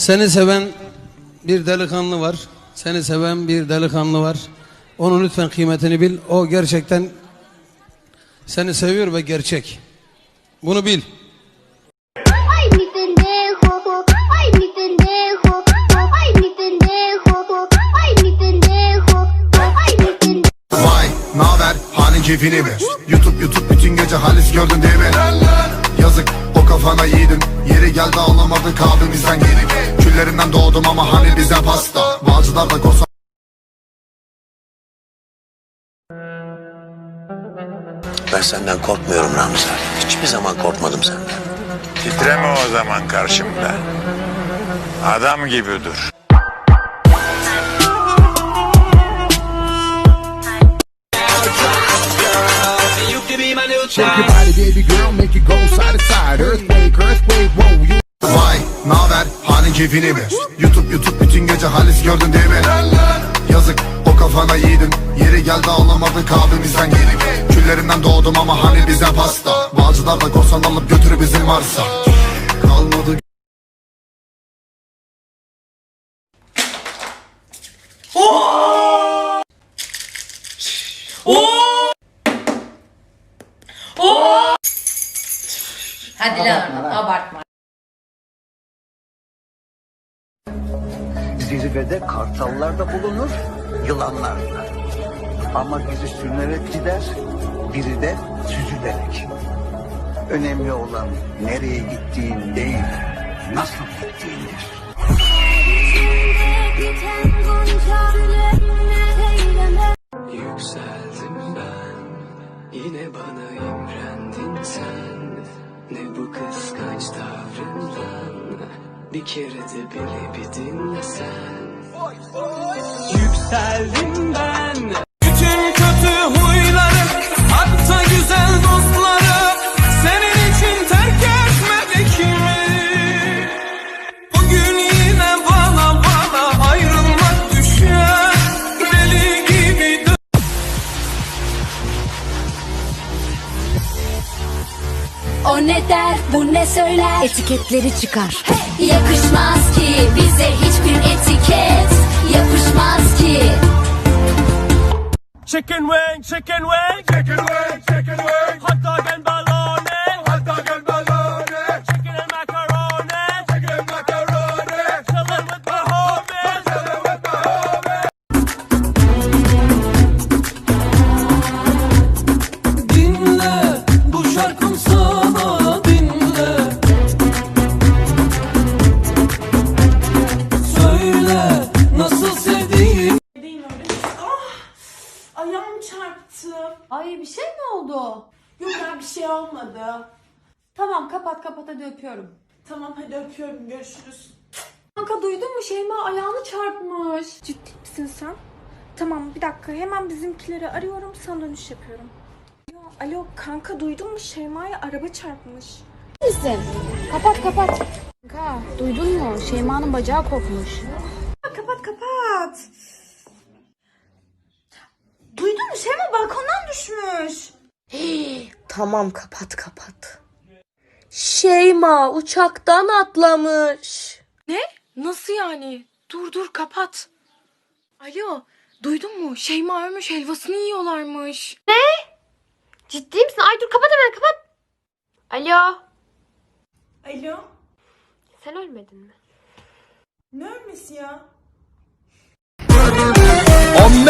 Seni seven bir delikanlı var. Seni seven bir delikanlı var. Onun lütfen kıymetini bil. O gerçekten seni seviyor ve gerçek. Bunu bil. Ay mi pendejo, ay mi pendejo, ay mi pendejo, ay mi pendejo, ay mi pendejo. Vay naber halin keyfini mi? YouTube YouTube bütün gece halis gördün değil mi? Yazık o kafana yiğidim Yeri geldi ağlamadın kalbimizden geri Küllerinden doğdum ama hani bize pasta Bağcılar da korsan Ben senden korkmuyorum Ramza. Hiçbir zaman korkmadım senden. Titreme o zaman karşımda. Adam gibi dur. Shake your body, baby girl, make it go side to side. Earthquake, keyfini mi? YouTube YouTube bütün gece halis gördün değil mi? Yazık o kafana yiğidim Yeri geldi ağlamadın kalbimizden geri Küllerinden doğdum ama hani bize pasta Bağcılar da korsan alıp götür bizim varsa Kalmadı Hadi lan abartma. Zirvede kartallar da bulunur, yılanlar da. Ama biri sürünerek gider, biri de süzülerek. Önemli olan nereye gittiğin değil, nasıl gittiğindir. Yükseldim ben Yine bana imrendin sen Ne bu kıskanç tavrından Bir kere de beni bir dinle sen Yükseldim der, bu ne söyler? Etiketleri çıkar. Yakışmaz ki bize hiçbir etiket yapışmaz ki. Chicken wing, chicken wing, chicken wing, chicken wing, hot dog and çarptı. Ay bir şey mi oldu? Yok ya bir şey olmadı. Tamam kapat kapat hadi öpüyorum. Tamam hadi öpüyorum görüşürüz. Kanka duydun mu Şeyma ayağını çarpmış. Ciddi misin sen? Tamam bir dakika hemen bizimkileri arıyorum sana dönüş yapıyorum. Alo, alo kanka duydun mu Şeyma'ya araba çarpmış. Kapat kapat. Kanka duydun mu? Şeyma'nın bacağı kopmuş. Kapat kapat. Duydun mu Şeyma balkondan düşmüş. Tamam kapat kapat. Şeyma uçaktan atlamış. Nasıl yani? Dur dur kapat. Alo duydun mu? Şeyma ölmüş helvasını yiyorlarmış. Ciddi misin? Ay dur kapat hemen kapat. Alo. Alo Sen ölmedin mi? ne ölmesi ya?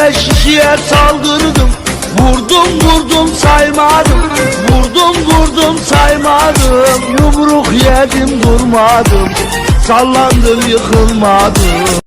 15 kişiye saldırdım. Vurdum vurdum saymadım. Vurdum vurdum saymadım. Yumruk yedim durmadım. Sallandım yıkılmadım